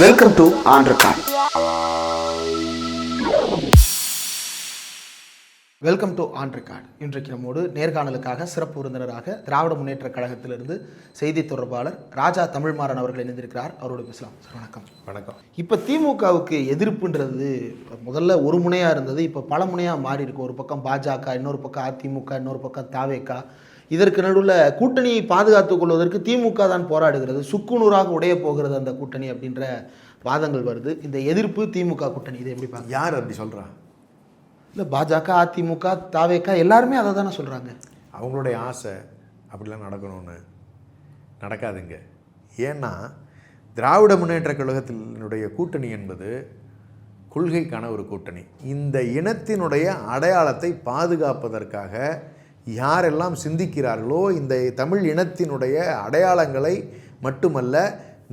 Welcome to record welcome to on record இன்றைக்கு நம்மோடு நேர்காணலுக்காக சிறப்பு விருந்தினராக திராவிட முன்னேற்ற கழகத்திலிருந்து செய்தி தொடர்பாளர் ராஜா தமிழ்மாறன் அவர்கள் இணைந்திருக்கிறார். அவரோடு பேசலாம். சார் வணக்கம். வணக்கம். இப்போ திமுகவுக்கு எதிர்ப்புன்றது முதல்ல ஒரு முனையாக இருந்தது. இப்போ பல முனையாக மாறி இருக்கு ஒரு பக்கம் பாஜக இன்னொரு பக்கம் அதிமுக இன்னொரு பக்கம் தாவேக்கா. இதற்கு நடுவில் கூட்டணியை பாதுகாத்துக் கொள்வதற்கு திமுக தான் போராடுகிறது. சுக்குநூறாக உடைய போகிறது அந்த கூட்டணி அப்படின்ற வாதங்கள் வருது. இந்த எதிர்ப்பு திமுக கூட்டணி இதை எப்படி பார்க்க யார் அப்படி சொல்கிறா இல்லை பாஜக அதிமுக தாவேக்கா எல்லாருமே அதை தானே சொல்கிறாங்க அவங்களுடைய ஆசை அப்படிலாம் நடக்கணும்னு நடக்காதுங்க. ஏன்னா திராவிட முன்னேற்ற கழகத்தினுடைய கூட்டணி என்பது கொள்கைக்கான ஒரு கூட்டணி. இந்த இனத்தினுடைய அடையாளத்தை பாதுகாப்பதற்காக யாரெல்லாம் சிந்திக்கிறார்களோ இந்த தமிழ் இனத்தினுடைய அடையாளங்களை மட்டுமல்ல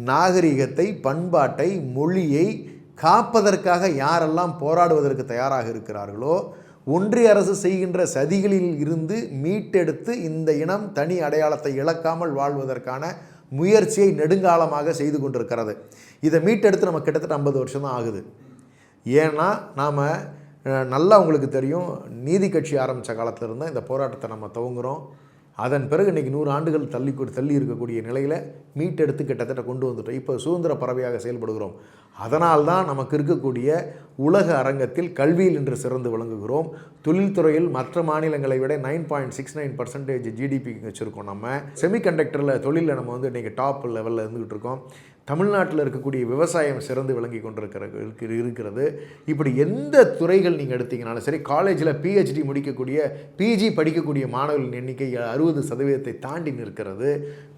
நாகரிகத்தை பண்பாட்டை மொழியை காப்பதற்காக யாரெல்லாம் போராடுவதற்கு தயாராக இருக்கிறார்களோ ஒன்றிய அரசு செய்கின்ற சதிகளில் இருந்து மீட்டெடுத்து இந்த இனம் தனி அடையாளத்தை இழக்காமல் வாழ்வதற்கான முயற்சியை நெடுங்காலமாக செய்து கொண்டிருக்கிறது. இதை மீட்டெடுத்து நம்ம கிட்டத்தட்ட ஐம்பது வருஷம் தான் ஆகுது. ஏன்னா நாம் நல்லா உங்களுக்கு தெரியும். நீதி கட்சி ஆரம்பித்த காலத்தில் இருந்தால் இந்த போராட்டத்தை நம்ம துவங்குறோம். அதன் பிறகு இன்றைக்கி நூறு ஆண்டுகள் தள்ளி தள்ளி இருக்கக்கூடிய நிலையில் மீட்டெடுத்து கிட்டத்தட்ட கொண்டு வந்துட்டோம். இப்போ சுதந்திர பறவையாக செயல்படுகிறோம். அதனால்தான் நமக்கு இருக்கக்கூடிய உலக அரங்கத்தில் கல்வியில் இன்று சிறந்து விளங்குகிறோம். தொழில்துறையில் மற்ற மாநிலங்களை விட nine point six nine percentage GDP வச்சுருக்கோம் நம்ம. செமிகண்டக்டரில் தொழிலில் நம்ம வந்து இன்றைக்கி டாப் லெவலில் இருந்துக்கிட்டு இருக்கோம். தமிழ்நாட்டில் இருக்கக்கூடிய விவசாயம் சிறந்து விளங்கி கொண்டிருக்கிற இருக்கிறது. இப்படி எந்த துறைகள் நீங்கள் எடுத்தீங்கனாலும் சரி காலேஜில் பிஹெச்டி முடிக்கக்கூடிய பிஜி படிக்கக்கூடிய மாணவர்களின் எண்ணிக்கை அறுபது சதவீதத்தை தாண்டி நிற்கிறது.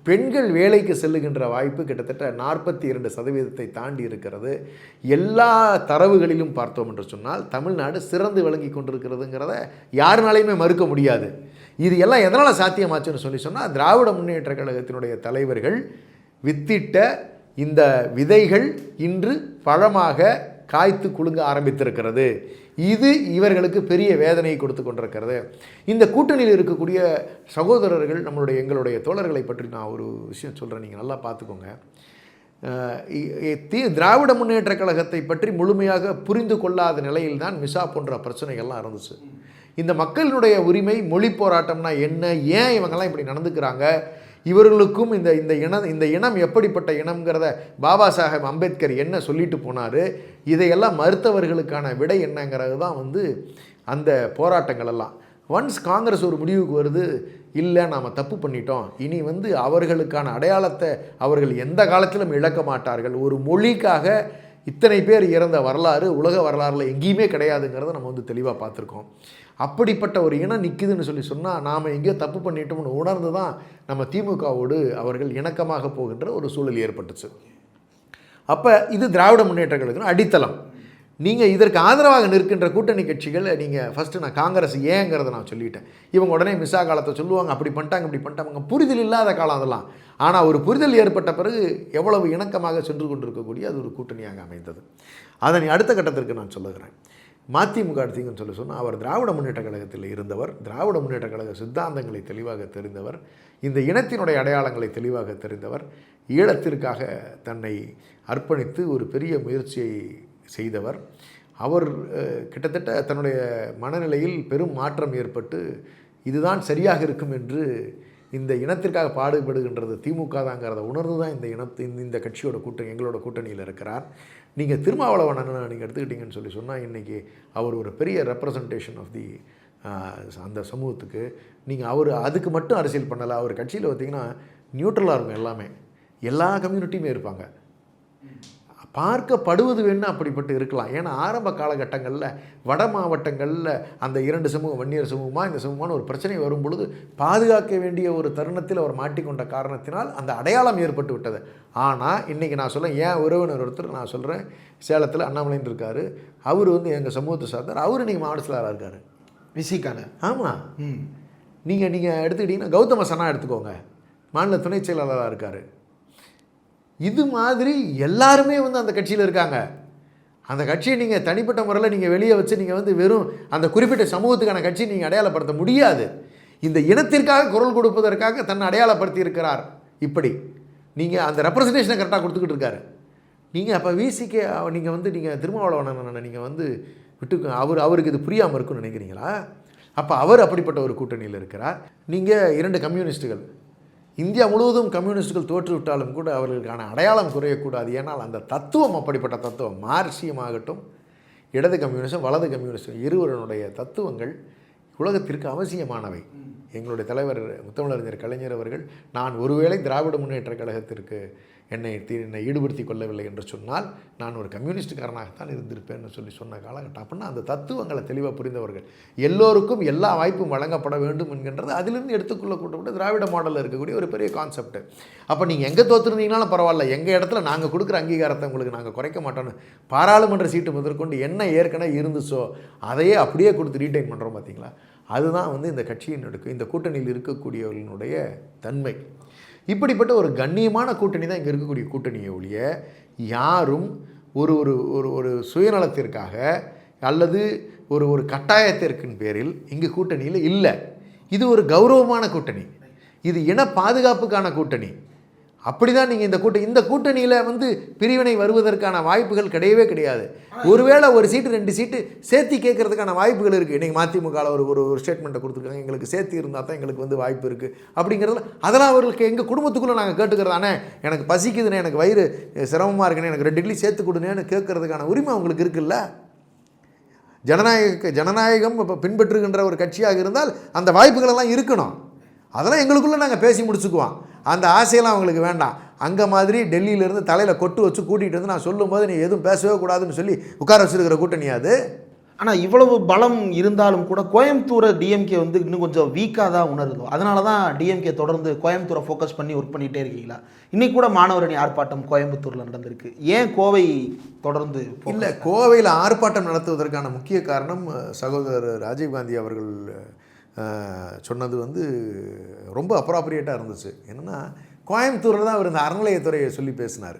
பெண்கள் வேலைக்கு செல்லுகின்ற வாய்ப்பு கிட்டத்தட்ட நாற்பத்தி இரண்டு சதவீதத்தை தாண்டி இருக்கிறது. எல்லா தரவுகளிலும் பார்த்தோம் என்று சொன்னால் தமிழ்நாடு சிறந்து விளங்கி கொண்டிருக்கிறதுங்கிறத யாருனாலையுமே மறுக்க முடியாது. இது எல்லாம் எதனால் சாத்தியமாச்சுன்னு சொல்லி சொன்னால் திராவிட முன்னேற்ற கழகத்தினுடைய தலைவர்கள் வித்திட்ட இந்த விதைகள் இன்று பழமாக காய்த்து குலுங்க ஆரம்பித்திருக்கிறது. இது இவர்களுக்கு பெரிய வேதனையை கொடுத்து கொண்டிருக்கிறது. இந்த கூட்டணியில் இருக்கக்கூடிய சகோதரர்கள் நம்மளுடைய எங்களுடைய தோழர்களை பற்றி நான் ஒரு விஷயம் சொல்கிறேன் நீங்கள் நல்லா பார்த்துக்கோங்க. தீ திராவிட முன்னேற்ற கழகத்தை பற்றி முழுமையாக புரிந்து கொள்ளாத நிலையில்தான் மிசா போன்ற பிரச்சனைகள்லாம் இருந்துச்சு. இந்த மக்களினுடைய உரிமை மொழி போராட்டம்னா என்ன? ஏன் இவங்கெல்லாம் இப்படி நடந்துக்கிறாங்க? இவர்களுக்கும் இந்த இந்த இனம் இந்த இனம் எப்படிப்பட்ட இனம்ங்கிறத பாபா சாஹேப் அம்பேத்கர் என்ன சொல்லிட்டு போனார்? இதையெல்லாம் மறுத்தவர்களுக்கான விடை என்னங்கிறது தான் வந்து அந்த போராட்டங்கள் எல்லாம். ஒன்ஸ் காங்கிரஸ் ஒரு முடிவுக்கு வருது இல்லை நாம் தப்பு பண்ணிட்டோம். இனி வந்து அவர்களுக்கான அடையாளத்தை அவர்கள் எந்த காலத்திலும் இழக்க மாட்டார்கள். ஒரு மொழிக்காக இத்தனை பேர் இறந்த வரலாறு உலக வரலாறில் எங்கேயுமே கிடையாதுங்கிறத நம்ம வந்து தெளிவாக பார்த்துருக்கோம். அப்படிப்பட்ட ஒரு இனம் நிற்குதுன்னு சொல்லி சொன்னால் நாம் எங்கேயோ தப்பு பண்ணிட்டோம்னு உணர்ந்து தான் நம்ம திமுகவோடு அவர்கள் இணக்கமாக போகின்ற ஒரு சூழல் ஏற்பட்டுச்சு. அப்போ இது திராவிட முன்னேற்ற கழகத்தின் அடித்தளம். நீங்கள் இதற்கு ஆதரவாக நிற்கின்ற கூட்டணி கட்சிகளை நீங்கள் ஃபஸ்ட்டு நான் காங்கிரஸ் ஏங்கிறத நான் சொல்லிட்டேன். இவங்க உடனே மிஸ்ஸா காலத்தை சொல்லுவாங்க அப்படி பண்ணிட்டாங்க இப்படி பண்ணிட்டாங்க. புரிதல் இல்லாத காலம் அதெல்லாம். ஆனால் ஒரு புரிதல் ஏற்பட்ட பிறகு எவ்வளவு இணக்கமாக சென்று கொண்டிருக்கக்கூடிய அது ஒரு கூட்டணியாக அமைந்தது. அதனை அடுத்த கட்டத்திற்கு நான் சொல்லுகிறேன். மதிமுக எடுத்தீங்கன்னு சொல்லி சொன்னால் அவர் திராவிட முன்னேற்ற கழகத்தில் இருந்தவர் திராவிட முன்னேற்ற கழக சித்தாந்தங்களை தெளிவாக தெரிந்தவர் இந்த இனத்தினுடைய அடையாளங்களை தெளிவாக தெரிந்தவர் ஈழத்திற்காக தன்னை அர்ப்பணித்து ஒரு பெரிய முயற்சியை செய்தவர். அவர் கிட்டத்தட்ட தன்னுடைய மனநிலையில் பெரும் மாற்றம் ஏற்பட்டு இதுதான் சரியாக இருக்கும் என்று இந்த இனத்திற்காக பாடுபடுகின்றது திமுக தாங்கிறத உணர்ந்து தான் இந்த இனத்து இந்த- கட்சியோட கூட்டணி எங்களோட கூட்டணியில் இருக்கிறார். நீங்கள் திருமாவளவன் அண்ணன் நீங்கள் எடுத்துக்கிட்டீங்கன்னு சொல்லி சொன்னால் இன்றைக்கி அவர் ஒரு பெரிய ரெப்ரசன்டேஷன் ஆஃப் தி அந்த சமூகத்துக்கு நீங்கள் அவர் அதுக்கு மட்டும் அரசியல் பண்ணலை. அவர் கட்சியில் பார்த்தீங்கன்னா நியூட்ரலாக இருக்கும் எல்லாமே. எல்லா கம்யூனிட்டியுமே இருப்பாங்க. பார்க்கப்படுவது வேணும்னா அப்படிப்பட்டு இருக்கலாம். ஏன்னா ஆரம்ப காலகட்டங்களில் வட மாவட்டங்களில் அந்த இரண்டு சமூகம் வன்னியர் சமூகமா இந்த சமூகமான ஒரு பிரச்சனை வரும் பொழுது பாதுகாக்க வேண்டிய ஒரு தருணத்தில் அவர் மாட்டிக்கொண்ட காரணத்தினால் அந்த அடையாளம் ஏற்பட்டு விட்டது. ஆனால் இன்றைக்கி நான் சொல்ல ஏன் உறவினர் ஒருத்தர் நான் சொல்கிறேன் சேலத்தில் அண்ணாமலைன்னு இருக்கார். அவர் வந்து எங்கள் சமூகத்தை சார்ந்தார். அவர் இன்றைக்கி மாவட்ட செயலாளராக இருக்கார். விசிக்கான ஆமாம் ம். நீங்கள் நீங்கள் எடுத்துக்கிட்டிங்கன்னா கௌதம சனா எடுத்துக்கோங்க. மாநில துணை செயலாளராக இருக்கார். இது மாதிரி எல்லாருமே வந்து அந்த கட்சியில் இருக்காங்க. அந்த கட்சியை நீங்கள் தனிப்பட்ட முறையில் நீங்கள் வெளியே வச்சு நீங்கள் வந்து வெறும் அந்த குறிப்பிட்ட சமூகத்துக்கான கட்சியை நீங்கள் அடையாளப்படுத்த முடியாது. இந்த இனத்திற்காக குரல் கொடுப்பதற்காக தன்னை அடையாளப்படுத்தி இருக்கிறார். இப்படி. நீங்கள் அந்த ரெப்ரசன்டேஷனை கரெக்டாக கொடுத்துக்கிட்டு இருக்காரு. நீங்கள் அப்போ விசிக்கு நீங்கள் வந்து நீங்கள் திருமாவளவன் நீங்கள் வந்து விட்டு அவர் அவருக்கு இது புரியாமல் இருக்கும்னு நினைக்கிறீங்களா? அப்போ அவர் அப்படிப்பட்ட ஒரு கூட்டணியில் இருக்கிறார். நீங்கள் இரண்டு கம்யூனிஸ்ட்டுகள் இந்தியா முழுவதும் கம்யூனிஸ்டுகள் தோற்றுவிட்டாலும் கூட அவர்களுக்கான அடையாளம் குறையக்கூடாது. ஏன்னால் அந்த தத்துவம் அப்படிப்பட்ட தத்துவம் மார்சியமாகட்டும் இடது கம்யூனிஸ்டும் வலது கம்யூனிஸ்டும் இருவருடைய தத்துவங்கள் உலகத்திற்கு அவசியமானவை. எங்களுடைய தலைவர் முத்தமிழறிஞர் கலைஞர் அவர்கள் நான் ஒருவேளை திராவிட முன்னேற்ற கழகத்திற்கு என்னை என்னை ஈடுபடுத்தி கொள்ளவில்லை என்று சொன்னால் நான் ஒரு கம்யூனிஸ்டுக்காரனாகத்தான் இருந்திருப்பேன்னு சொல்லி சொன்ன காலகட்டம். அப்படின்னா அந்த தத்துவங்களை தெளிவாக புரிந்தவர்கள். எல்லோருக்கும் எல்லா வாய்ப்பும் வழங்கப்பட வேண்டும் என்கின்றது அதிலிருந்து எடுத்துக்கொள்ளக்கூடிய திராவிட மாடலில் இருக்கக்கூடிய ஒரு பெரிய கான்செப்ட் அப்போ நீங்கள் எங்கே தோற்றுருந்தீங்கனாலும் பரவாயில்ல எங்கள் இடத்துல நாங்கள் கொடுக்குற அங்கீகாரத்தை உங்களுக்கு நாங்கள் குறைக்க மாட்டோன்னு பாராளுமன்ற சீட்டு முதற்கொண்டு என்ன ஏற்கனவே இருந்துச்சோ அதையே அப்படியே கொடுத்து ரீட்டைன் பண்ணுறோம் பார்த்தீங்களா அதுதான் வந்து இந்த கட்சியின் நடக்கும் இந்த கூட்டணியில் இருக்கக்கூடியவர்களுடைய தன்மை. இப்படிப்பட்ட ஒரு கண்ணியமான கூட்டணி தான் இங்கே இருக்கக்கூடிய கூட்டணியை ஒழிய யாரும் ஒரு ஒரு ஒரு ஒரு சுயநலத்திற்காக அல்லது ஒரு ஒரு கட்டாயத்திற்கின் பேரில் இங்கு கூட்டணியில் இல்லை. இது ஒரு கௌரவமான கூட்டணி. இது இன பாதுகாப்புக்கான கூட்டணி. அப்படி தான் நீங்கள் இந்த கூட்டணி இந்த கூட்டணியில் வந்து பிரிவினை வருவதற்கான வாய்ப்புகள் கிடையவே கிடையாது. ஒருவேளை ஒரு சீட்டு ரெண்டு சீட்டு சேர்த்து கேட்கறதுக்கான வாய்ப்புகள் இருக்குது இன்றைக்கி மதிமுகவில் ஒரு ஒரு ஒரு ஸ்டேட்மெண்ட்டை கொடுத்துருக்காங்க. எங்களுக்கு சேர்த்து இருந்தால் தான் எங்களுக்கு வந்து வாய்ப்பு இருக்குது அப்படிங்கிறதுல அதெல்லாம் அவர்களுக்கு எங்கள் குடும்பத்துக்குள்ளே நாங்கள் கேட்டுக்கிறதானே எனக்கு பசிக்குதுண்ணே எனக்கு வயிறு சிரமமாக இருக்குன்னு எனக்கு ரெண்டு இட்லி சேர்த்து கொடுனேன்னு கேட்கறதுக்கான உரிமை அவங்களுக்கு இருக்குல்ல? ஜனநாயக ஜனநாயகம் இப்போ பின்பற்றுகின்ற ஒரு கட்சியாக இருந்தால் அந்த வாய்ப்புகளெல்லாம் இருக்கணும். அதெல்லாம் எங்களுக்குள்ளே நாங்கள் பேசி முடிச்சுக்குவோம். அந்த ஆசையெல்லாம் அவங்களுக்கு வேண்டாம். அங்கே மாதிரி டெல்லியிலேருந்து தலையில் கொட்டு வச்சு கூட்டிகிட்டு வந்து நான் சொல்லும்போது நீ எதுவும் பேசவே கூடாதுன்னு சொல்லி உட்கார வச்சிருக்கிற கூட்டணி அது? ஆனால் இவ்வளவு பலம் இருந்தாலும் கூட கோயம்புத்தூரை டிஎம்கே வந்து இன்னும் கொஞ்சம் வீக்காக தான் உணருதோ அதனால தான் டிஎம்கே தொடர்ந்து கோயம்புத்தூரை ஃபோக்கஸ் பண்ணி ஒர்க் பண்ணிகிட்டே இருக்கீங்களா? இன்னைக்கு கூட மாணவரணி ஆர்ப்பாட்டம் கோயம்புத்தூரில் நடந்திருக்கு. ஏன் கோவை தொடர்ந்து இல்லை கோவையில் ஆர்ப்பாட்டம் நடத்துவதற்கான முக்கிய காரணம் சகோதரர் ராஜீவ்காந்தி அவர்கள் சொன்னது வந்து ரொம்ப அப்ராப்ரியேட்டாக இருந்துச்சு. என்னென்னா கோயம்புத்தூரில் தான் அவர் இந்த அறநிலையத்துறையை சொல்லி பேசினார்.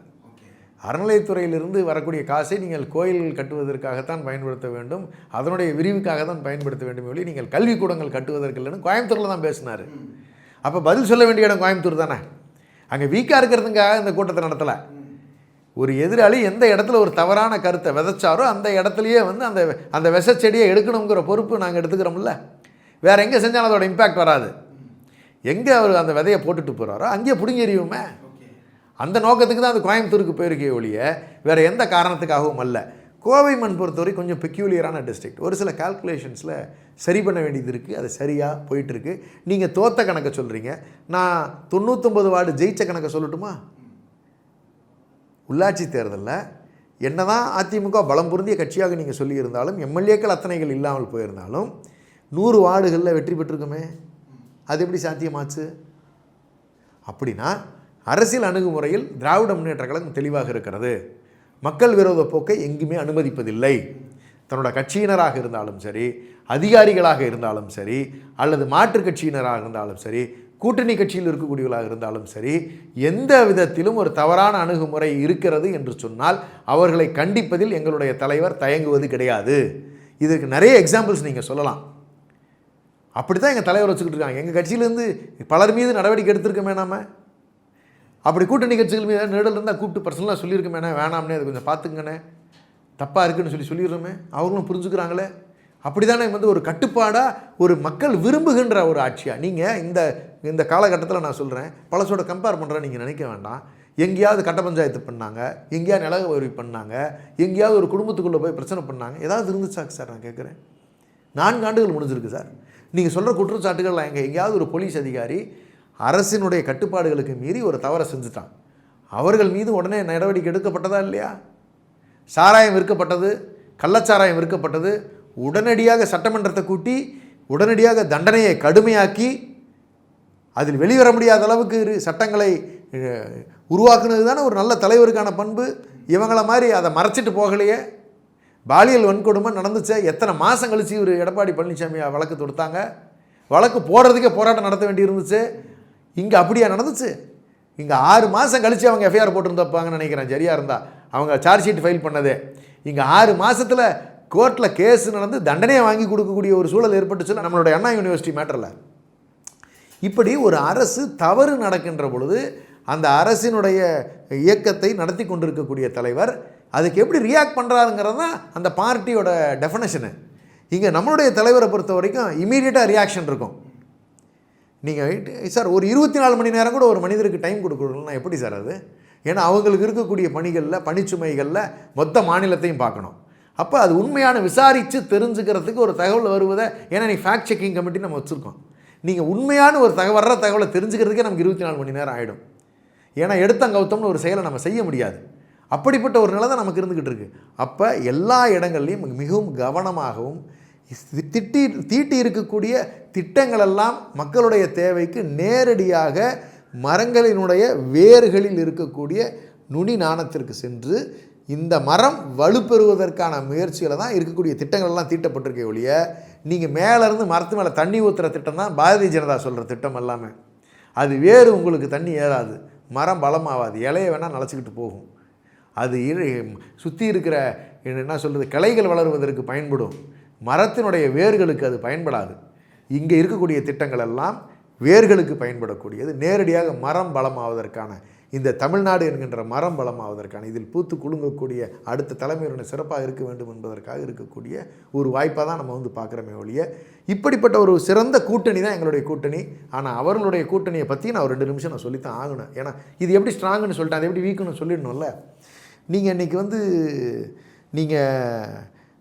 அறநிலையத்துறையிலிருந்து வரக்கூடிய காசை நீங்கள் கோயில்கள் கட்டுவதற்காகத்தான் பயன்படுத்த வேண்டும் அதனுடைய விரிவுக்காக தான் பயன்படுத்த வேண்டும் ஒழி நீங்கள் கல்விக்கூடங்கள் கட்டுவதற்கு இல்லைன்னு கோயம்புத்தூரில் தான் பேசினார். அப்போ பதில் சொல்ல வேண்டிய இடம் கோயம்புத்தூர் தானே? அங்கே வீக்காக இருக்கிறதுக்காக இந்த கூட்டத்தை நடத்தலை. ஒரு எதிராளி எந்த இடத்துல ஒரு தவறான கருத்தை விதைச்சாரோ அந்த இடத்துலையே வந்து அந்த அந்த விஷச்செடியை எடுக்கணுங்கிற பொறுப்பு நாங்கள் எடுத்துக்கிறோம்ல. வேறு எங்கே செஞ்சாலும் அதோட இம்பேக்ட் வராது. எங்கே அவர் அந்த விதையை போட்டுட்டு போகிறாரோ அங்கேயே பிடுங்கி எறியுமே அந்த நோக்கத்துக்கு தான் அது கோயம்புத்தூருக்கு போயிருக்கே ஒழிய வேறு எந்த காரணத்துக்காகவும் அல்ல. கோவை மண் பொறுத்தவரை கொஞ்சம் பெக்யூலியரான டிஸ்ட்ரிக்ட் ஒரு சில கால்குலேஷன்ஸில் சரி பண்ண வேண்டியது இருக்குது அது சரியாக போயிட்டுருக்கு. நீங்கள் தோத்த கணக்கை சொல்கிறீங்க நான் தொண்ணூற்றொம்பது வார்டு ஜெயிச்ச கணக்கை சொல்லட்டுமா? உள்ளாட்சி தேர்தலில் என்ன தான் அதிமுக பலம் பொருந்திய கட்சியாக நீங்கள் சொல்லியிருந்தாலும் எம்எல்ஏக்கள் அத்தனைகள் இல்லாமல் போயிருந்தாலும் நூறு வார்டுகளில் வெற்றி பெற்றிருக்குமே. அது எப்படி சாத்தியமாச்சு? அப்படின்னா அரசியல் அணுகுமுறையில் திராவிட முன்னேற்ற கழகம் தெளிவாக இருக்கிறது. மக்கள் விரோத போக்கை எங்குமே அனுமதிப்பதில்லை. தன்னோட கட்சியினராக இருந்தாலும் சரி அதிகாரிகளாக இருந்தாலும் சரி அல்லது மாற்றுக் கட்சியினராக இருந்தாலும் சரி கூட்டணி கட்சியில் இருக்கக்கூடியவர்களாக இருந்தாலும் சரி எந்த விதத்திலும் ஒரு தவறான அணுகுமுறை இருக்கிறது என்று சொன்னால் அவர்களை கண்டிப்பதில் எங்களுடைய தலைவர் தயங்குவது கிடையாது. இதுக்கு நிறைய எக்ஸாம்பிள்ஸ் நீங்கள் சொல்லலாம். அப்படி தான் எங்கள் தலைவர் வச்சுக்கிட்டு இருக்காங்க. எங்கள் கட்சியிலேருந்து பலர் மீது நடவடிக்கை எடுத்திருக்கோமே நாம? அப்படி கூட்டணி கட்சிகள் மீது நிழல் இருந்தால் கூப்பிட்டு பர்சனலாக சொல்லியிருக்கோமேண்ணே வேணாம்னே அது கொஞ்சம் பார்த்துங்கண்ணே தப்பாக இருக்குன்னு சொல்லி சொல்லிடுறோமே. அவங்களும் புரிஞ்சுக்கிறாங்களே. அப்படி தானே வந்து ஒரு கட்டுப்பாடாக ஒரு மக்கள் விரும்புகின்ற ஒரு ஆட்சியாக நீங்கள் இந்த இந்த காலகட்டத்தில் நான் சொல்கிறேன் பழசோட கம்பேர் பண்ணுறேன் நீங்கள் நினைக்க வேண்டாம். எங்கேயாவது கட்ட பஞ்சாயத்து பண்ணாங்க எங்கேயாவது நில உதவி பண்ணாங்க எங்கேயாவது ஒரு குடும்பத்துக்குள்ளே போய் பிரச்சனை பண்ணாங்க. ஏதாவது இருந்துச்சா சார் நான் கேட்குறேன்? நான்கு ஆண்டுகள் முடிஞ்சிருக்கு சார். நீங்கள் சொல்கிற குற்றச்சாட்டுகள் எங்கே? எங்கேயாவது ஒரு போலீஸ் அதிகாரி அரசினுடைய கட்டுப்பாடுகளுக்கு மீறி ஒரு தவறை செஞ்சுட்டான். அவர்கள் மீது உடனே நடவடிக்கை எடுக்கப்பட்டதா இல்லையா? சாராயம் விற்கப்பட்டது கள்ளச்சாராயம் விற்கப்பட்டது உடனடியாக சட்டமன்றத்தை கூட்டி உடனடியாக தண்டனையை கடுமையாக்கி அதில் வெளிவர முடியாத அளவுக்கு இரு சட்டங்களை உருவாக்குனது தானே ஒரு நல்ல தலைவருக்கான பண்பு. இவங்கள மாதிரி அதை மறைச்சிட்டு போகலையே. பாலியல் வன்கொடுமை நடந்துச்சு எத்தனை மாதம் கழிச்சு இவர் எடப்பாடி பழனிசாமி வழக்கு தொடுத்தாங்க? வழக்கு போடுறதுக்கே போராட்டம் நடத்த வேண்டி இருந்துச்சு இங்கே அப்படியா நடந்துச்சு? இங்கே ஆறு மாதம் கழிச்சு அவங்க எஃப்ஐஆர் போட்டிருந்தப்பாங்கன்னு நினைக்கிறேன் சரியாக இருந்தால் அவங்க சார்ஜ் ஷீட் ஃபைல் பண்ணதே. இங்கே ஆறு மாதத்தில் கோர்ட்டில் கேஸ் நடந்து தண்டனையை வாங்கி கொடுக்கக்கூடிய ஒரு சூழல் ஏற்பட்டுச்சுல நம்மளுடைய அண்ணா யூனிவர்சிட்டி மேட்டரில் இப்படி ஒரு அரசு தவறு நடக்கின்ற பொழுது அந்த அரசினுடைய இயக்கத்தை நடத்தி கொண்டிருக்கக்கூடிய தலைவர் அதுக்கு எப்படி ரியாக்ட் பண்ணுறாருங்கிறது தான் அந்த பார்ட்டியோட டெஃபனேஷனு இங்கே நம்மளுடைய தலைவரை பொறுத்த வரைக்கும் இமீடியட்டாக ரியாக்ஷன் இருக்கும். நீங்கள் சார் ஒரு இருபத்தி நாலு மணி நேரம் கூட ஒரு மனிதருக்கு டைம் கொடுக்கணும்னா எப்படி சார் அது? ஏன்னா அவங்களுக்கு இருக்கக்கூடிய பணிகளில் பணிச்சுமைகளில் மொத்த மாநிலத்தையும் பார்க்கணும். அப்போ அது உண்மையான விசாரித்து தெரிஞ்சுக்கிறதுக்கு ஒரு தகவல் வருவதை ஏன்னா நீ ஃபேக்ட் செக்கிங் கமிட்டி நம்ம வச்சுருக்கோம். நீங்கள் உண்மையான ஒரு தகவல் வர்ற தகவலை தெரிஞ்சுக்கிறதுக்கே நமக்கு இருபத்தி நாலு மணி நேரம் ஆகிடும் ஏன்னா எடுத்த கௌத்தம்னு ஒரு செயலை நம்ம செய்ய முடியாது. அப்படிப்பட்ட ஒரு நிலை தான் நமக்கு இருந்துக்கிட்டு இருக்குது அப்போ எல்லா இடங்கள்லையும் மிகவும் கவனமாகவும் திட்டி தீட்டி இருக்கக்கூடிய திட்டங்களெல்லாம் மக்களுடைய தேவைக்கு நேரடியாக மரங்களினுடைய வேர்களில் இருக்கக்கூடிய நுனி நாணத்திற்கு சென்று இந்த மரம் வலுப்பெறுவதற்கான முயற்சியில் தான் இருக்கக்கூடிய திட்டங்கள்லாம் தீட்டப்பட்டிருக்கே ஒழிய நீங்கள் மேலேருந்து மரத்து மேலே தண்ணி ஊற்றுற திட்டம் தான் பாரதிய ஜனதா சொல்கிற திட்டம் எல்லாமே. அது வேறு உங்களுக்கு தண்ணி ஏறாது. மரம் பலமாகாது இலையை வேணால் நலச்சிக்கிட்டு போகும். அது சுற்றி இருக்கிற என்ன சொல்கிறது கிளைகள் வளருவதற்கு பயன்படும். மரத்தினுடைய வேர்களுக்கு அது பயன்படாது. இங்கே இருக்கக்கூடிய திட்டங்கள் எல்லாம் வேர்களுக்கு பயன்படக்கூடியது. நேரடியாக மரம் பலமாவதற்கான இந்த தமிழ்நாடு என்கின்ற மரம் பலமாவதற்கான இதில் பூத்து குலுங்கக்கூடிய அடுத்த தலைமையுடன் சிறப்பாக இருக்க வேண்டும் என்பதற்காக இருக்கக்கூடிய ஒரு வாய்ப்பாக தான் நம்ம வந்து பார்க்குறோமே ஒழிய இப்படிப்பட்ட ஒரு சிறந்த கூட்டணி தான் எங்களுடைய கூட்டணி. ஆனால் அவர்களுடைய கூட்டணியை பற்றி நான் ஒரு ரெண்டு நிமிஷம் நான் சொல்லித்தான் ஆகணும். ஏன்னா இது எப்படி ஸ்ட்ராங்குன்னு சொல்லிட்டேன் அது எப்படி வீக்குன்னு சொல்லிடணும்ல? நீங்கள் இன்றைக்கி வந்து நீங்கள்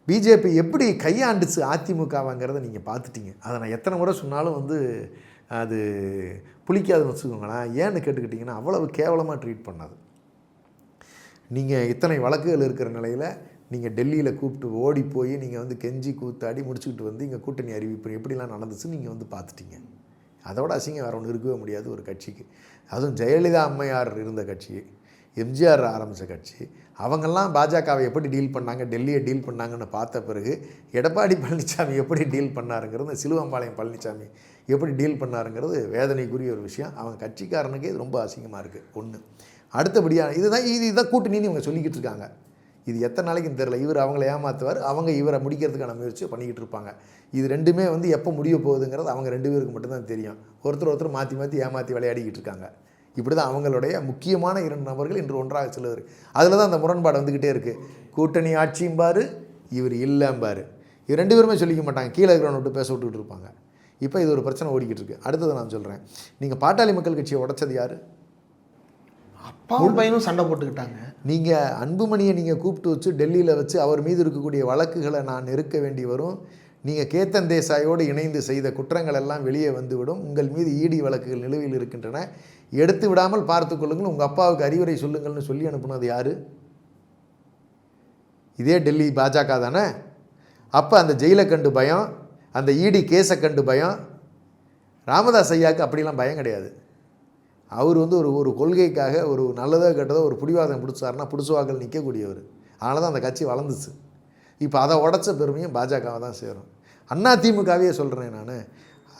பிஜேபி எப்படி கையாண்டுச்சு அதிமுகவாங்கிறத நீங்கள் பார்த்துட்டீங்க. அதை நான் எத்தனை முறை சொன்னாலும் வந்து அது புளிக்காதுன்னு வச்சுக்கோங்களேன். ஏன்னு கேட்டுக்கிட்டிங்கன்னா அவ்வளவு கேவலமாக ட்ரீட் பண்ணாது. நீங்கள் இத்தனை வழக்குகள் இருக்கிற நிலையில் நீங்கள் டெல்லியில் கூப்பிட்டு ஓடி போய் நீங்கள் வந்து கெஞ்சி கூத்தாடி முடிச்சுக்கிட்டு வந்து இங்கே கூட்டணி அறிவிப்பு எப்படிலாம் நடந்துச்சு நீங்கள் வந்து பார்த்துட்டீங்க. அதோட அசிங்கம் வேறு ஒன்று இருக்கவே முடியாது ஒரு கட்சிக்கு. அதுவும் ஜெயலலிதா அம்மையார் இருந்த கட்சி. எம்ஜிஆர் ஆரம்பித்த கட்சி அவங்கெல்லாம் பாஜகவை எப்படி டீல் பண்ணாங்க டெல்லியை டீல் பண்ணாங்கன்னு பார்த்த பிறகு எடப்பாடி பழனிசாமி எப்படி டீல் பண்ணாருங்கிறது சிலுவம்பாளையம் பழனிசாமி எப்படி டீல் பண்ணாருங்கிறது வேதனைக்குரிய ஒரு விஷயம். அவங்க கட்சிக்காரனுக்கே இது ரொம்ப அசிங்கமாக இருக்குது ஒன்று அடுத்தபடியாக இதுதான் இது இதுதான் கூட்டணின்னு இவங்க சொல்லிக்கிட்டு இருக்காங்க. இது எத்தனை நாளைக்குன்னு தெரில இவர் அவங்கள ஏமாற்றுவார் அவங்க இவரை முடிக்கிறதுக்கான முயற்சியை பண்ணிக்கிட்டு இருப்பாங்க. இது ரெண்டுமே வந்து எப்போ முடிய போகுதுங்கிறது அவங்க ரெண்டு பேருக்கு மட்டும்தான் தெரியும். ஒருத்தர் ஒருத்தர் மாற்றி மாற்றி ஏமாற்றி விளையாடிக்கிட்டு இருக்காங்க. இப்படி தான் அவங்களுடைய முக்கியமான இரண்டு நபர்கள் இன்று ஒன்றாக செல்லுவார் அதில் தான் அந்த முரண்பாடு வந்துக்கிட்டே இருக்குது கூட்டணி ஆட்சியும்பாரு இவர் இல்லைம்பாரு இது ரெண்டு பேருமே சொல்லிக்க மாட்டாங்க. கீழே இருக்கிறவனை விட்டு பேச விட்டுக்கிட்டு இருப்பாங்க. இப்போ இது ஒரு பிரச்சனை ஓடிக்கிட்டு இருக்கு. அடுத்தது நான் சொல்கிறேன் நீங்கள் பாட்டாளி மக்கள் கட்சியை உடைச்சது யார்? அப்பாவும் பையனும் சண்டை போட்டுக்கிட்டாங்க. நீங்கள் அன்புமணியை நீங்கள் கூப்பிட்டு வச்சு டெல்லியில் வச்சு அவர் மீது இருக்கக்கூடிய வழக்குகளை நான் நெருக்க வேண்டி வரும். நீங்கள் கேத்தன் தேசாயோடு இணைந்து செய்த குற்றங்கள் எல்லாம் வெளியே வந்துவிடும். உங்கள் மீது ஈடி வழக்குகள் நிலுவையில் இருக்கின்றன. எடுத்து விடாமல் பார்த்து கொள்ளுங்கள். உங்கள் அப்பாவுக்கு அறிவுரை சொல்லுங்கள்னு சொல்லி அனுப்புனது யார்? இதே டெல்லி பாஜக தானே? அப்போ அந்த ஜெயிலை கண்டு பயம் அந்த ஈடி கேஸை கண்டு பயம். ராமதாஸ் ஐயாவுக்கு அப்படிலாம் பயம் கிடையாது. அவர் வந்து ஒரு ஒரு கொள்கைக்காக ஒரு நல்லதோ கெட்டதோ ஒரு பிடிவாதம் பிடிச்சாருன்னா பிடிச்சுவாக்கள் நிற்கக்கூடியவர் அதனால தான் அந்த கட்சி வளர்ந்துச்சு. இப்போ அதை உடச்ச பெருமையும் பாஜகவை தான் சேரும். அண்ணா திமுகவே சொல்கிறேன் நான்.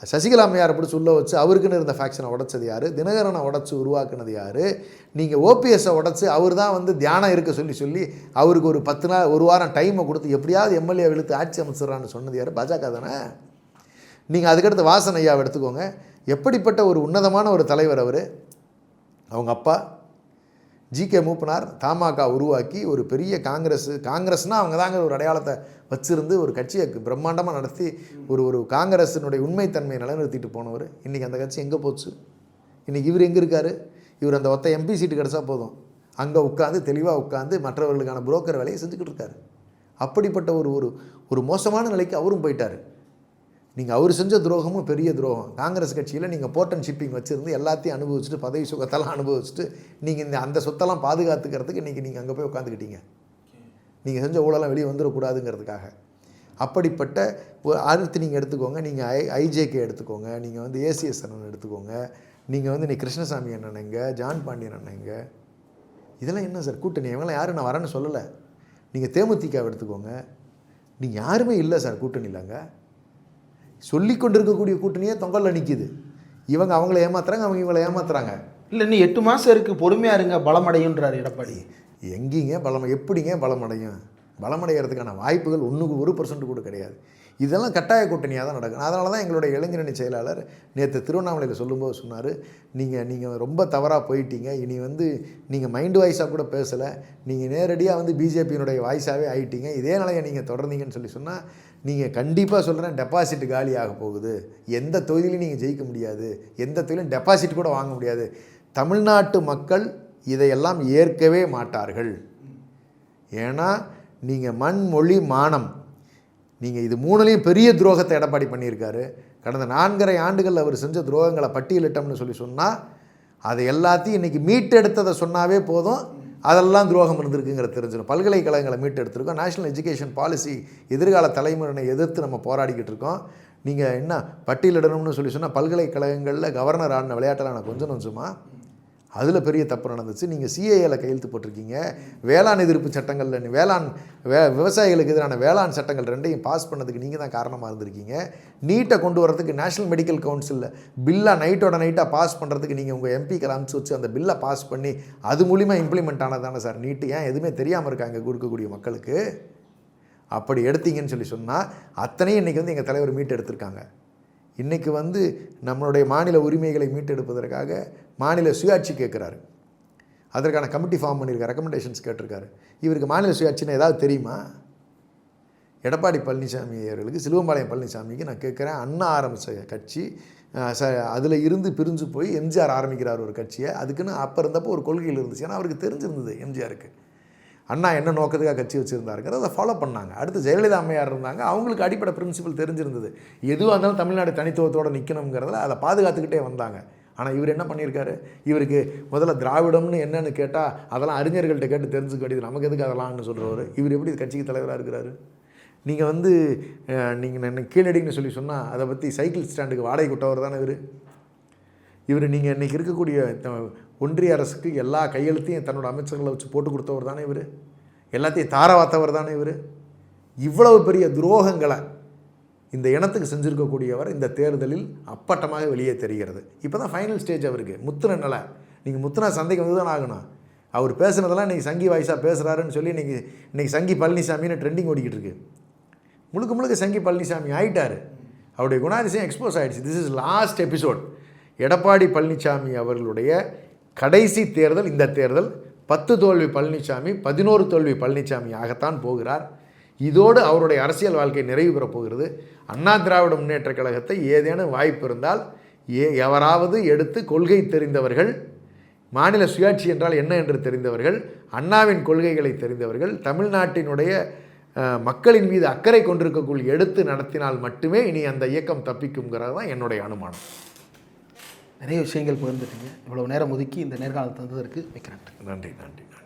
சசிகலா அம்மையாரை அப்படி சொல்ல வச்சு அவருக்குன்னு இருந்த ஃபேக்ஷனை உடச்சது யார்? தினகரனை உடச்சி உருவாக்குனது யார்? நீங்கள் ஓபிஎஸ்ஸை உடச்சி அவர் தான் வந்து தியானம் இருக்க சொல்லி சொல்லி அவருக்கு ஒரு பத்து நாள் ஒரு வாரம் டைமை கொடுத்து எப்படியாவது எம்எல்ஏ இழுத்து ஆட்சி அமைச்சிடறான்னு சொன்னது யார்? பாஜக தானே? நீங்கள் அதுக்கடுத்து வாசன் ஐயாவை எடுத்துக்கோங்க. எப்படிப்பட்ட ஒரு உன்னதமான ஒரு தலைவர் அவர்? அவங்க அப்பா ஜி கே மூப்பனார் தமாக உருவாக்கி ஒரு பெரிய காங்கிரஸ் காங்கிரஸ்னால் அவங்க தாங்க ஒரு அடையாளத்தை வச்சிருந்து ஒரு கட்சியை பிரம்மாண்டமாக நடத்தி ஒரு ஒரு காங்கிரஸினுடைய உண்மைத்தன்மையை நிலைநிறுத்திட்டு போனவர். இன்றைக்கி அந்த கட்சி எங்கே போச்சு? இன்றைக்கி இவர் எங்கே இருக்கார்? இவர் அந்த ஒத்த எம்பி சீட்டு கிடச்சா போதும். அங்கே உட்காந்து தெளிவாக உட்காந்து மற்றவர்களுக்கான புரோக்கர் வேலையை செஞ்சுக்கிட்டு இருக்காரு. அப்படிப்பட்ட ஒரு ஒரு ஒரு மோசமான நிலைக்கு அவரும் போயிட்டார். நீங்கள் அவர் செஞ்ச துரோகமும் பெரிய துரோகம். காங்கிரஸ் கட்சியில் நீங்கள் போர்ட் அண்ட் ஷிப்பிங் வச்சுருந்து எல்லாத்தையும் அனுபவிச்சுட்டு பதவி சுகத்தெல்லாம் அனுபவிச்சுட்டு நீங்கள் இந்த அந்த சொத்தெல்லாம் பாதுகாத்துக்கிறதுக்கு இன்றைக்கி நீங்கள் அங்கே போய் உட்காந்துக்கிட்டீங்க நீங்கள் செஞ்ச ஊழலாம் வெளியே வந்துடக்கூடாதுங்கிறதுக்காக அப்படிப்பட்ட அடுத்து நீங்கள் எடுத்துக்கோங்க நீங்கள் ஐ ஐஜேகே எடுத்துக்கோங்க நீங்கள் வந்து ஏசிஎஸ் அண்ணன் எடுத்துக்கோங்க நீங்கள் வந்து நீ கிருஷ்ணசாமி அண்ணனுங்க ஜான் பாண்டியன் அண்ணனுங்க இதெல்லாம் என்ன சார் கூட்டணி? இவங்களாம் யாரும் நான் வரேன்னு சொல்லலை. நீங்கள் தேமுதிக எடுத்துக்கோங்க. நீங்கள் யாருமே இல்லை சார் கூட்டணியில் அங்கே சொல்லி கொண்டிருக்கக்கூடிய கூட்டணியே தொங்கலில் நிற்கிது இவங்க அவங்கள ஏமாத்துறாங்க அவங்க இவங்களை ஏமாத்துறாங்க. இல்லை இன்னும் எட்டு மாதம் இருக்குது பொறுமையாக இருங்க பலமடையுன்றார் எடப்பாடி. எங்கேங்க பலம் எப்படிங்க பலமடையும்? பலமடைகிறதுக்கான வாய்ப்புகள் ஒன்றுக்கு ஒரு பர்சன்ட் கூட கிடையாது. இதெல்லாம் கட்டாய கூட்டணியாக தான் நடக்கும். அதனால தான் எங்களுடைய இளைஞரணி செயலாளர் நேற்று திருவண்ணாமலையில் சொல்லும்போது சொன்னார் நீங்கள் நீங்கள் ரொம்ப தவறாக போயிட்டீங்க. இனி வந்து நீங்கள் மைண்டு வாய்ஸாக கூட பேசலை. நீங்கள் நேரடியாக வந்து பிஜேபியினுடைய வாய்ஸாகவே ஆயிட்டீங்க. இதே நிலையை நீங்கள் தொடர்ந்தீங்கன்னு சொல்லி சொன்னால் நீங்கள் கண்டிப்பாக சொல்கிறேன் டெபாசிட் காலி ஆக போகுது. எந்த தொகுதியிலையும் நீங்கள் ஜெயிக்க முடியாது. எந்த தொகுதியிலும் டெபாசிட் கூட வாங்க முடியாது. தமிழ்நாட்டு மக்கள் இதையெல்லாம் ஏற்கவே மாட்டார்கள். ஏன்னா நீங்கள் மண் மொழி மானம். நீங்கள் இது மூணுலேயும் பெரிய துரோகத்தை எடப்பாடி பண்ணியிருக்காரு. கடந்த நான்கரை ஆண்டுகள் அவர் செஞ்ச துரோகங்களை பட்டியலிட்டோம்னு சொல்லி சொன்னால் அதை எல்லாத்தையும் இன்றைக்கி மீட்டெடுத்ததை சொன்னாவே போதும். அதெல்லாம் துரோகம் இருந்திருக்குங்கிற தெரிஞ்சிடும் பல்கலைக்கழகங்களை மீட்டெடுத்திருக்கோம். நேஷனல் எஜுகேஷன் பாலிசி எதிர்கால தலைமுறையினை எதிர்த்து நம்ம போராடிக்கிட்டு இருக்கோம். நீங்கள் என்ன பட்டியலிடணும்னு சொல்லி சொன்னால் பல்கலைக்கழகங்களில் கவர்னர் ஆடின விளையாட்டெல்லாம் நான் கொஞ்சம் கொஞ்சமாக அதில் பெரிய தப்பு நடந்துச்சு. நீங்கள் சிஏஏல கையெழுத்து போட்டிருக்கீங்க. வேளாண் எதிர்ப்பு சட்டங்களில் வேளாண் வே விவசாயிகளுக்கு எதிரான வேளாண் சட்டங்கள் ரெண்டையும் பாஸ் பண்ணதுக்கு நீங்கள் தான் காரணமாக இருந்திருக்கீங்க. நீட்டை கொண்டு வரதுக்கு நேஷனல் மெடிக்கல் கவுன்சிலில் பில்லாக நைட்டோட நைட்டாக பாஸ் பண்ணுறதுக்கு நீங்கள் உங்கள் எம்பிக்கள் அனுப்பிச்சு வச்சு அந்த பில்லை பாஸ் பண்ணி அது மூலிமா இம்ப்ளிமெண்ட் ஆனதானே சார் நீட்டு ஏன் எதுவுமே தெரியாமல் இருக்காங்க கொடுக்கக்கூடிய மக்களுக்கு? அப்படி எடுத்தீங்கன்னு சொல்லி சொன்னால் அத்தனையும் இன்றைக்கி வந்து எங்கள் தலைவர் மீட்டு எடுத்திருக்காங்க. இன்றைக்கி வந்து நம்மளுடைய மாநில உரிமைகளை மீட்டெடுப்பதற்காக மாநில சுயாட்சி கேட்குறாரு. அதற்கான கமிட்டி ஃபார்ம் பண்ணியிருக்காரு ரெக்கமெண்டேஷன்ஸ் கேட்டிருக்காரு. இவருக்கு மாநில சுயாட்சின்னு ஏதாவது தெரியுமா? எடப்பாடி பழனிசாமி அவர்களுக்கு சிலுவம்பாளையம் பழனிசாமிக்கு நான் கேட்குறேன் அண்ணா ஆரம்பித்த கட்சி ச அதில் இருந்து பிரிஞ்சு போய் எம்ஜிஆர் ஆரம்பிக்கிறார் ஒரு கட்சியை. அதுக்குன்னு அப்போ இருந்தப்போ ஒரு கொள்கையில் இருந்துச்சு. ஏன்னா அவருக்கு தெரிஞ்சிருந்தது எம்ஜிஆருக்கு. அண்ணா என்ன நோக்கத்துக்காக கட்சி வச்சுருந்தாருங்கிறத அதை ஃபாலோ பண்ணாங்க. அடுத்து ஜெயலலிதா அம்மையார் இருந்தாங்க. அவங்களுக்கு அடிப்படை பிரின்சிபல் தெரிஞ்சிருந்தது. எதுவாக இருந்தாலும் தமிழ்நாடு தனித்துவத்தோடு நிற்கணுங்கிறதுல அதை பாதுகாத்துக்கிட்டே வந்தாங்க. ஆனால் இவர் என்ன பண்ணியிருக்காரு? இவருக்கு முதல்ல திராவிடம்னு என்னென்னு கேட்டால் அதெல்லாம் அறிஞர்கள்ட்ட கேட்டு தெரிஞ்சுக்க வேண்டியது. நமக்கு எதுக்கு அதெல்லாம்னு சொல்கிறவர் இவர் எப்படி கட்சிக்கு தலைவராக இருக்கிறாரு? நீங்கள் வந்து நீங்கள் என்ன கீழடின்னு சொல்லி சொன்னால் அதை பற்றி சைக்கிள் ஸ்டாண்டுக்கு வாடகை விட்டவர் தானே இவர்? இவர் நீங்கள் இன்றைக்கி இருக்கக்கூடிய ஒன்றிய அரசுக்கு எல்லா கையெழுத்தையும் தன்னோட அமைச்சர்களை வச்சு போட்டு கொடுத்தவர் தானே இவர்? எல்லாத்தையும் தாரவாத்தவர் தானே இவர்? இவ்வளவு பெரிய துரோகங்களை இந்த இனத்துக்கு செஞ்சுருக்கக்கூடியவர் இந்த தேர்தலில் அப்பட்டமாக வெளியே தெரிகிறது. இப்போ தான் ஃபைனல் ஸ்டேஜ் அவருக்கு. முத்துன நிலை. நீங்கள் முத்துனா சந்தைக்கு வந்து தான் ஆகணும். அவர் பேசுனதெல்லாம் இன்றைக்கி சங்கி வாய்ஸாக பேசுகிறாருன்னு சொல்லி இன்றைக்கி இன்றைக்கி சங்கி பழனிசாமின்னு ட்ரெண்டிங் ஓடிக்கிட்டு இருக்கு. முழுக்க முழுக்க சங்கி பழனிசாமி ஆகிட்டார் அவருடைய குணாதிசயம் எக்ஸ்போஸ் ஆகிடுச்சு this is last episode Edappadi Palaniswami அவர்களுடைய கடைசி தேர்தல் இந்த தேர்தல் பத்து தோல்வி பழனிசாமி பதினோரு தோல்வி பழனிசாமி ஆகத்தான் போகிறார். இதோடு அவருடைய அரசியல் வாழ்க்கை நிறைவு பெறப் போகிறது. அண்ணா திராவிட முன்னேற்றக் கழகத்தை ஏதேனும் வாய்ப்பு இருந்தால் ஏ எவராவது எடுத்து கொள்கை தெரிந்தவர்கள் மாநில சுயாட்சி என்றால் என்ன என்று தெரிந்தவர்கள் அண்ணாவின் கொள்கைகளை தெரிந்தவர்கள் தமிழ்நாட்டினுடைய மக்களின் மீது அக்கறை கொண்டிருக்கக்குள் எடுத்து நடத்தினால் மட்டுமே இனி அந்த இயக்கம் தப்பிக்குங்கிறது தான் என்னுடைய அனுமானம். நிறைய விஷயங்கள் பகிர்ந்துட்டீங்க. இவ்வளவு நேரம் ஒதுக்கி இந்த நேர்காணல் தந்ததற்கு மிக்க நன்றி. நன்றி நன்றி நன்றி.